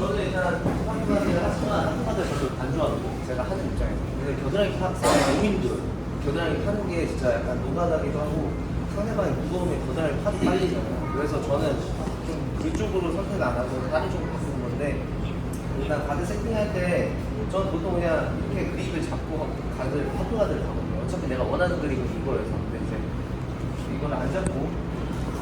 저는 일단 하프가드를 하지만 하프가드 저도 안 좋아하거든요. 제가 하는 입장에서. 근데 겨드랑이 너무 힘들어요. 겨드랑이 타는 게 진짜 약간 노가다기도 하고 상대방이 무거우면 겨드랑이 파도 빨리잖아요. 그래서 저는 좀 그쪽으로 선택 안 하고 다른 쪽으로 바꾸는 건데 일단 가드 세팅할 때 저는 보통 그냥 이렇게 그립을 잡고 가드 하프가드를 가거든요. 어차피 내가 원하는 그립은 이거여서. 근데 이제 이거는 안 잡고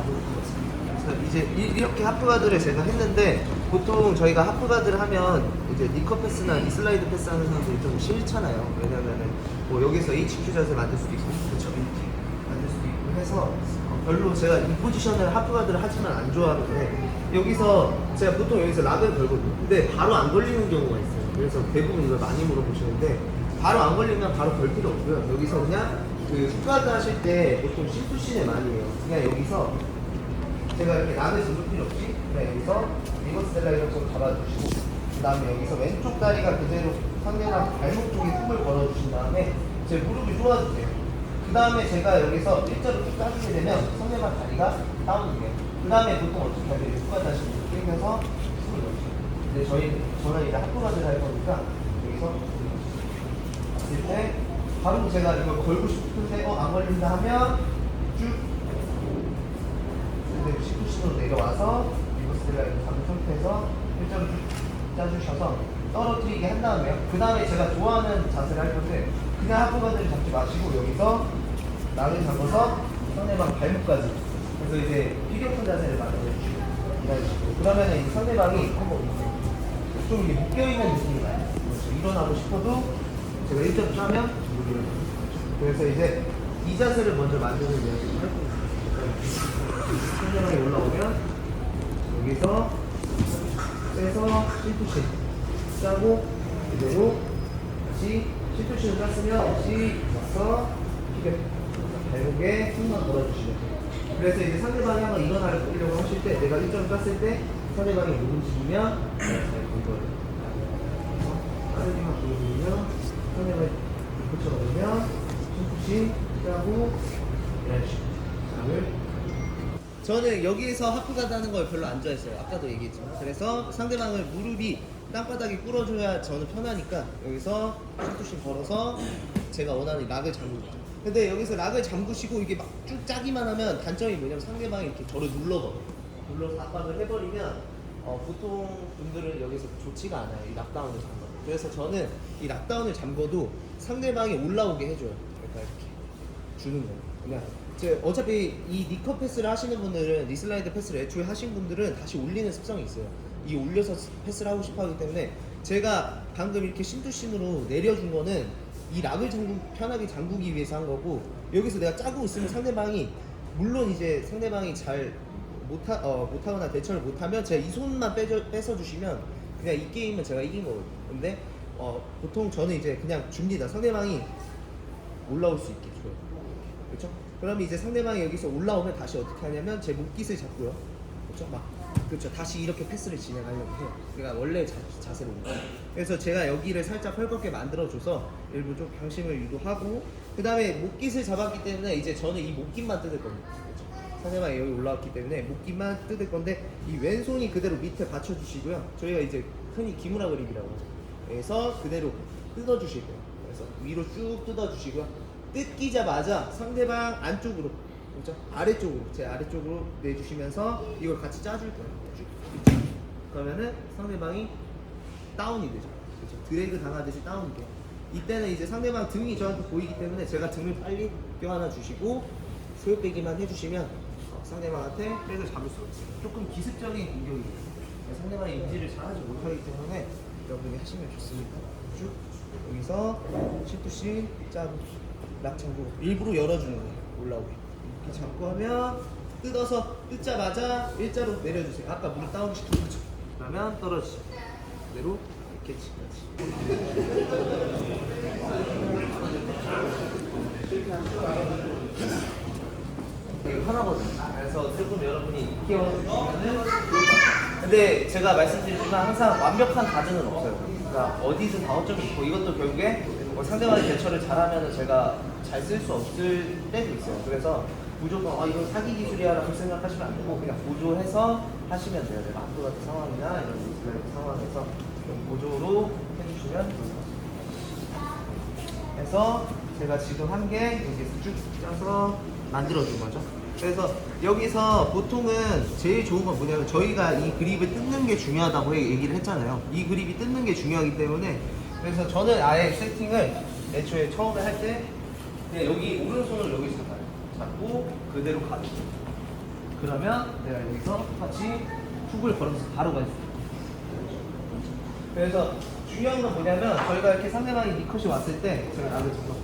그래서 이제 이- 이렇게 하프가드를 제가 했는데 보통 저희가 하프가드를 하면 이제 니커 패스나 이 슬라이드 패스 하는 사람들이 좀 싫잖아요. 왜냐면은 뭐 여기서 HQ 자세 만들 수도 있고 그렇죠 이렇게 만들 수도 있고 해서 어, 별로 제가 이 포지션을 하프가드를 하지만 안 좋아하는데 여기서 제가 보통 여기서 락을 걸거든요. 근데 바로 안 걸리는 경우가 있어요. 그래서 대부분 이걸 많이 물어보시는데 바로 안 걸리면 바로 걸 필요 없고요. 여기서 그냥 그 훅가드 하실 때 보통 C2C를 많이 해요. 그냥 여기서 제가 이렇게 락을 잡을 필요 없이 그냥 여기서 리버스 델라이를 좀 잡아주시고 그 다음에 여기서 왼쪽 다리가 그대로 상대방 발목 쪽에 훅을 걸어주신 다음에 제 무릎을 조아주세요. 그 다음에 제가 여기서 일자로 쭉 따주게 되면 상대방 다리가 다운이 돼요. 그 다음에 보통 어떻게 하죠? 훅가 다시 당겨서 훅을 넣으세요. 근데 저희, 저는 이제 학부가들 할 거니까 여기서 봤을 때 바로 제가 이걸 걸고 싶은데 어 안 걸린다 하면 쭉 근데 19시로 내려와서 리버스가 이렇게 잡은 상태에서 일자로 쭉 짜주셔서 떨어뜨리게 한 다음에요. 그 다음에 제가 좋아하는 자세를 할 건데 그냥 하프가드를 잡지 마시고 여기서 나를 잡아서 상대방 발목까지 그래서 이제 피격선 자세를 만들어주시고 기다리시고 그러면 이 상대방이 좀 이렇게 묶여있는 느낌이 나요. 일어나고 싶어도 제가 일자로 짜면 못 일어나요. 그래서 이제 이 자세를 먼저 만드는 이야기를 할 겁니다. 상대방이 올라오면 여기서 빼서 C2C 짜고 그대로 다시 C2C를 짰으면 다시 와서 피겨 발목에 힘만 걸어주시면 돼요. 그래서 이제 상대방이 한번 일어나려고 하실 때 내가 1점 짰을 때 상대방이 못 움직이면 잘 이거예요. 빠르게만 보여주면 상대방이 붙여놓으면 C2C 짜고 식으로 장을 저는 여기에서 하프가드 하는 걸 별로 안 좋아했어요. 아까도 얘기했지만. 그래서 상대방을 무릎이 땅바닥에 꿇어줘야 저는 편하니까 여기서 슈투씩 걸어서 제가 원하는 락을 잠그고 근데 여기서 락을 잠그시고 이게 막 쭉 짜기만 하면 단점이 뭐냐면 상대방이 이렇게 저를 눌러버려요. 눌러서 압박을 해버리면 어, 보통 분들은 여기서 좋지가 않아요. 이 락다운을 잠궈. 그래서 저는 이 락다운을 잠궈도 상대방이 올라오게 해줘요. 그러니까 이렇게 주는 거예요. 그냥 제 어차피 이 니커 패스를 하시는 분들은 리슬라이드 패스를 애초에 하신 분들은 다시 올리는 습성이 있어요. 이 올려서 패스를 하고 싶어 하기 때문에 제가 방금 이렇게 신투신으로 내려준 거는 이 락을 잠구, 편하게 잠그기 위해서 한 거고 여기서 내가 짜고 있으면 상대방이 물론 이제 상대방이 잘 못하, 어, 못하거나 대처를 못하면 제가 이 손만 빼줘, 뺏어주시면 그냥 이 게임은 제가 이긴 거거든요. 근데 어, 보통 저는 이제 그냥 줍니다. 상대방이 올라올 수 있게 줘요. 그렇죠? 그러면 이제 상대방이 여기서 올라오면 다시 어떻게 하냐면 제 목깃을 잡고요. 그렇죠? 막 그렇죠. 다시 이렇게 패스를 진행하려고 해요. 그러니까 원래 자, 자세로 온 거예요. 그래서 제가 여기를 살짝 헐겁게 만들어줘서 일부 좀 방심을 유도하고 그 다음에 목깃을 잡았기 때문에 이제 저는 이 목깃만 뜯을 겁니다. 그렇죠? 상대방이 여기 올라왔기 때문에 목깃만 뜯을 건데 이 왼손이 그대로 밑에 받쳐주시고요. 저희가 이제 흔히 기무라 그립이라고 하죠. 그래서 그대로 뜯어주실 거예요. 그래서 위로 쭉 뜯어주시고요. 뜯기자마자 상대방 안쪽으로, 그렇죠? 아래쪽으로, 제 아래쪽으로 내주시면서 이걸 같이 짜줄 거예요. 쭉. 그러면은 상대방이 다운이 되죠. 그렇죠? 드래그 당하듯이 다운이 돼요. 이때는 이제 상대방 등이 저한테 보이기 때문에 제가 등을 빨리 껴안아 주시고 소요 빼기만 해주시면 어, 상대방한테 백을 잡을 수가 있어요. 조금 기습적인 공격이에요. 상대방이 인지를 잘하지 못하기 때문에 여러분이 하시면 좋습니다. 쭉 여기서 C2C 짜고 락 잠그고 일부러 열어주는 거예요. 올라오게 이렇게 잡고 하면 뜯어서 뜯자마자 일자로 내려주세요. 아까 무릎 다운 시킨 거죠. 그러면 떨어지죠. 그대로 이렇게 치까지. 되게 편하거든요. 그래서 조금 여러분이 키워주시면은 근데 제가 말씀드리지만 항상 완벽한 가드는 없어요. 그러니까 어디든 방어점이 있고 이것도 결국에 뭐 상대방의 대처를 잘하면 제가 잘 쓸 수 없을 때도 있어요. 그래서 무조건 아 이건 사기 기술이야라고 생각하시면 안 되고 그냥 보조해서 하시면 돼요. 내가 학교 같은 상황이나 이런 상황에서 보조로 해주시면 좋습니다. 그래서 제가 지금 한 게 여기서 쭉 짜서 만들어준 거죠. 그래서 여기서 보통은 제일 좋은 건 뭐냐면 저희가 이 그립을 뜯는 게 중요하다고 얘기를 했잖아요. 이 그립이 뜯는 게 중요하기 때문에 그래서 저는 아예 세팅을 애초에 처음에 할 때 그냥 여기 오른손을 여기 잡아요. 잡고 그대로 가요. 그러면 내가 여기서 똑같이 훅을 걸어서 바로 갈 수 있어요. 그래서 중요한 건 뭐냐면 저희가 이렇게 상대방이 니컷이 왔을 때 제가 나를 잡아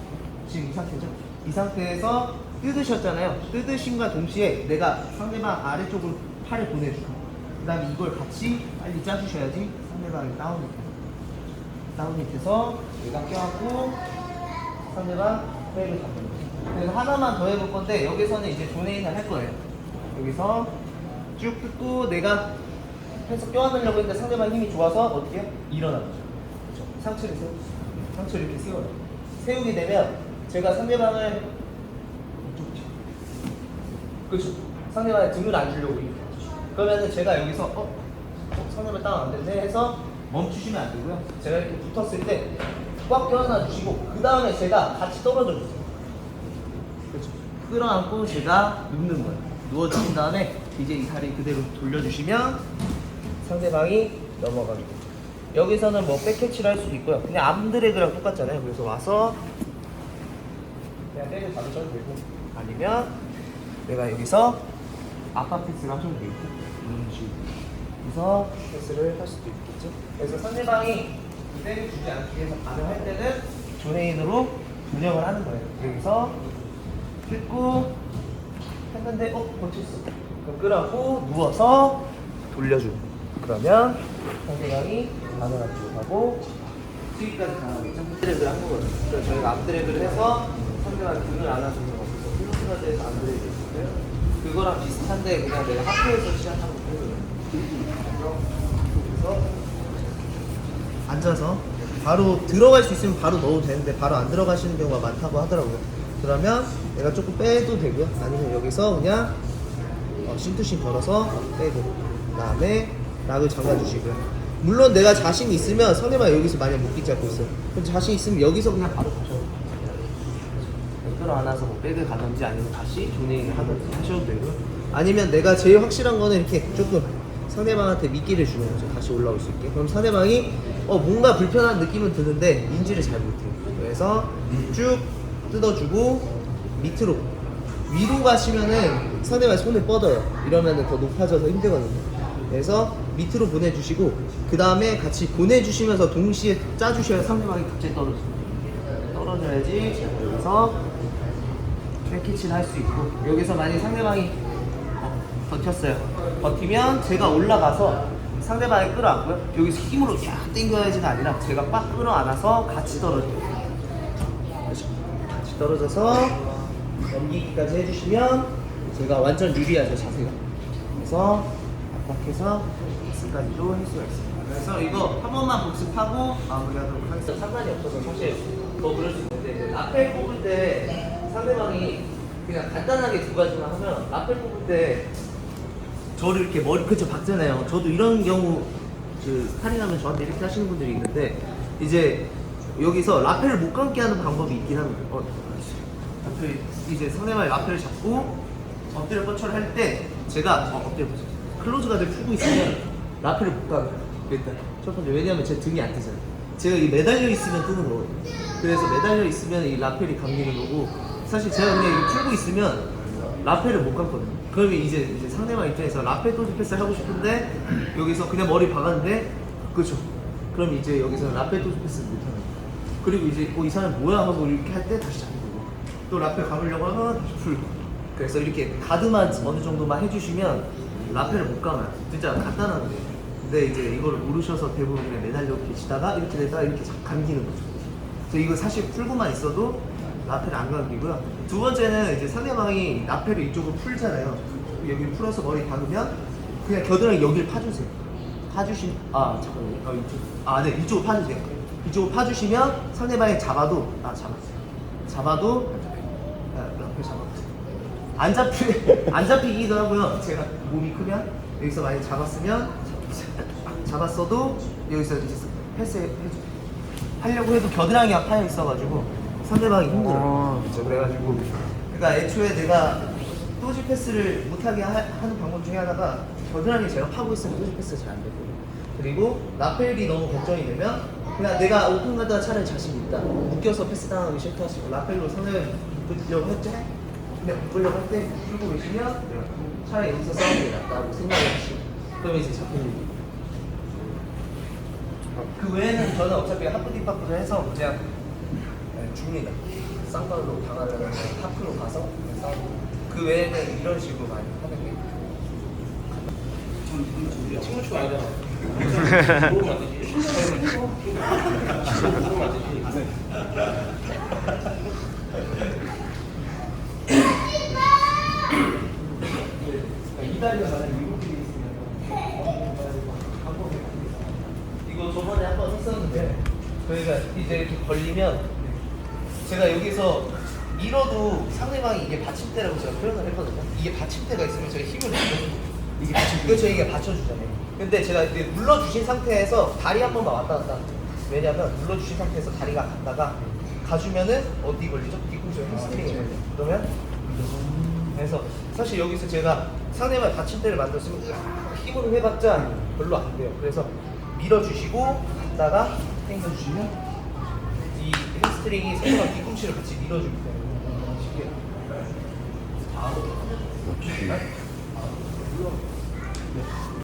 지금 이 상태죠? 이 상태에서 뜯으셨잖아요. 뜯으심과 동시에 내가 상대방 아래쪽으로 팔을 보내주고 그 다음에 이걸 같이 빨리 짜주셔야지 상대방이 다운이 돼요. 다운이 돼서 내가 껴안고 상대방 백을 잡는 거죠. 그래서 하나만 더 해볼 건데 여기서는 이제 존에인을 할 거예요. 여기서 쭉 뜯고 내가 해서 껴안으려고 했는데 상대방 힘이 좋아서 어떻게 거죠. 그렇죠? 상체를 세워 상체를 이렇게 세워요. 세우게 되면 제가 상대방을. 그렇죠. 상대방의 등을 안 주려고 이렇게. 그러면은 제가 여기서 어? 어 상대방 다운 안 됐네 해서 멈추시면 안 되고요. 제가 이렇게 붙었을 때 꽉 껴안아 주시고 그 다음에 제가 같이 떨어져 주세요. 그렇죠. 끌어안고 제가 눕는 거예요. 누워주신 다음에 이제 이 다리 그대로 돌려주시면 상대방이 넘어가게 돼요. 여기서는 뭐 백캐치를 할 수도 있고요. 그냥 암드래그랑 똑같잖아요. 그래서 와서 그냥 백을 잡으셔도 되고 아니면 내가 여기서 아빠 패스를 하셔도 되고 이런 식으로 그래서 패스를 할 수도 있겠죠. 그래서 상대방이 그 백을 주지 않기 위해서 반응할 때는 존에인으로 분영을 하는 거예요. 여기서 뜯고 했는데 어 버텼어. 그럼 끄라고 누워서 돌려주고 그러면 상대방이 반응하지 못하고 수위까지 가능하겠죠. 앞드래그를 한 거거든요. 그래서 저희가 앞드래그를 해서 상대방 등을 안아주는 거 그래서 플러스가 돼서 앞드래그 있어요. 그거랑 비슷한데 그냥 내가 학교에서 시작하는 거예요. 그래서 앉아서 바로 들어갈 수 있으면 바로 넣어도 되는데 바로 안 들어가시는 경우가 많다고 하더라고요. 그러면 내가 조금 빼도 되고요. 아니면 여기서 그냥 어, 심투심 걸어서 빼고 그다음에 락을 잠가주시고요. 물론 내가 자신 있으면 상대방 여기서 만약 못 잡고 있어요. 그럼 자신 있으면 여기서 그냥 바로 가셔도 돼요. 끌어안아서 뭐 백을 가든지 아니면 다시 조닝을 하든지 하셔도 되고요. 아니면 내가 제일 확실한 거는 이렇게 조금 상대방한테 미끼를 주는 거죠. 다시 올라올 수 있게. 그럼 상대방이 어 뭔가 불편한 느낌은 드는데 인지를 잘 못해요. 그래서 쭉 뜯어주고 밑으로 위로 가시면은 상대방 손을 뻗어요. 이러면은 더 높아져서 힘들거든요. 그래서 밑으로 보내주시고 그 다음에 같이 보내주시면서 동시에 짜주셔야 상대방이 갑자기 떨어져요. 떨어져야지 제가 여기서 백키치를 할수 있고 여기서 만약 상대방이 어, 버텼어요. 버티면 제가 올라가서 상대방이 끌어안고요. 여기서 힘으로 쫙 당겨야지가 아니라 제가 빡 끌어안아서 같이 떨어져요. 그렇죠. 같이 떨어져서 넘기기까지 해주시면 제가 완전 유리하죠 자세가. 그래서 압박해서 패스까지도 할 수가 있습니다. 그래서 이거 한 번만 복습하고 마무리하도록 하겠습니다. 상관이 없어서 사실 더 그럴 수 있는데 라펠 뽑을 때 상대방이 그냥 간단하게 두 가지만 하면 라펠 뽑을 때 저를 이렇게 머리 그쵸 박잖아요. 저도 이런 경우 그 할인하면 저한테 이렇게 하시는 분들이 있는데 이제 여기서 라펠을 못 감게 하는 방법이 있긴 합니다. 어, 라펠 이제 상대방이 라펠을 잡고 엎드려 뻗쳐를 할 때 제가 어, 엎드려 뻗쳐 클로즈 가드를 풀고 있으면 라펠을 못 감아요. 일단 첫 번째 왜냐면 제 등이 안 뜨잖아요. 제가 이 매달려 있으면 뜨는 거거든요. 그래서 매달려 있으면 이 라펠이 감기는 거고 사실 제가 그냥 풀고 있으면 라펠을 못 감거든요. 그러면 이제, 이제 상대방 입장에서 라펠 도즈 패스를 하고 싶은데 여기서 그냥 머리 박았는데 그렇죠. 그럼 이제 여기서 라펠 도즈 패스를 못 하는 거예요. 그리고 이제 어, 이 사람 뭐야 하고 이렇게 할 때 다시 잡는 거고 또 라펠 감으려고 하면 다시 풀고 그래서 이렇게 가드만 어느 정도만 해주시면 라펠을 못 감아요. 진짜 간단한데 근데 이제 이걸 모르셔서 대부분 그냥 매달려 계시다가 이렇게 되다가 이렇게 착 감기는 거죠. 그래서 이거 사실 풀고만 있어도 라펠을 안 감기고요. 두 번째는 이제 상대방이 라펠을 이쪽으로 풀잖아요. 여기 풀어서 머리 박으면 그냥 겨드랑이 여기를 파주세요. 파주신 아 잠깐만요. 아 이쪽 아네 이쪽으로 파주세요. 이쪽으로 파주시면 상대방이 잡아도 아 잡았어요. 잡아도 아, 라펠 잡았어요. 안 잡히 안 잡히기도 하고요. 제가 몸이 크면 여기서 많이 잡았으면 잡았어도 여기서 이제 패스해줘. 하려고 해도 겨드랑이가 파여 있어가지고 상대방이 힘들어. 어. 그렇죠. 그래가지고 그러니까 애초에 내가 또지 패스를 못하게 하, 는 방법 중에 하나가 겨드랑이 제가 파고 있으면 또지 패스 가 잘 안 되고 그리고 라펠이 너무 걱정이 되면 그냥 내가 오픈 가다가 차라리 자신 있다 묶여서 패스 당하기 싫다 싶고 라펠로 선을 붙으려고 했죠 근데 묶으려고 할 때 풀고 계시면 차라리 여기서 싸우는 게 낫다고 생각을 하시고 그러면 이제 잡히는 거예요 그 외에는 저는 어차피 하프디파프를 해서 그냥 네, 줍니다. 쌍발로 당하려면 하프로 가서 그냥 싸우고 그 외에는 이런 식으로 많이 하는 게 친구치고 아니잖아. 모르면 안 되지. 모르면 안 되지. 이달리가 만약 일곱 개 있으면 방법이 이거 저번에 한번 했었는데 저희가 이제 이렇게 걸리면 제가 여기서 밀어도 상대방이 이게 받침대라고 제가 표현을 했거든요. 이게 받침대가 있으면 제가 힘을 내거든요. 이게 받침대. 그렇죠. 이게 받쳐주잖아요. 근데 제가 이제 눌러주신 상태에서 다리 한 번만 왔다 갔다. 합니다. 왜냐면 눌러주신 상태에서 다리가 갔다가 가주면은 어디 걸리죠? 뒤꿈치에 햄스트링에 걸려. 그러면 그래서 사실 여기서 제가 상대방 받침대를 만들었으면 힘으로 해봤자 별로 안 돼요. 그래서 밀어주시고 갔다가 당겨주시면 스트링이 상대방 뒤꿈치를 같이 밀어주기 때문에 쉽게 역시. 네.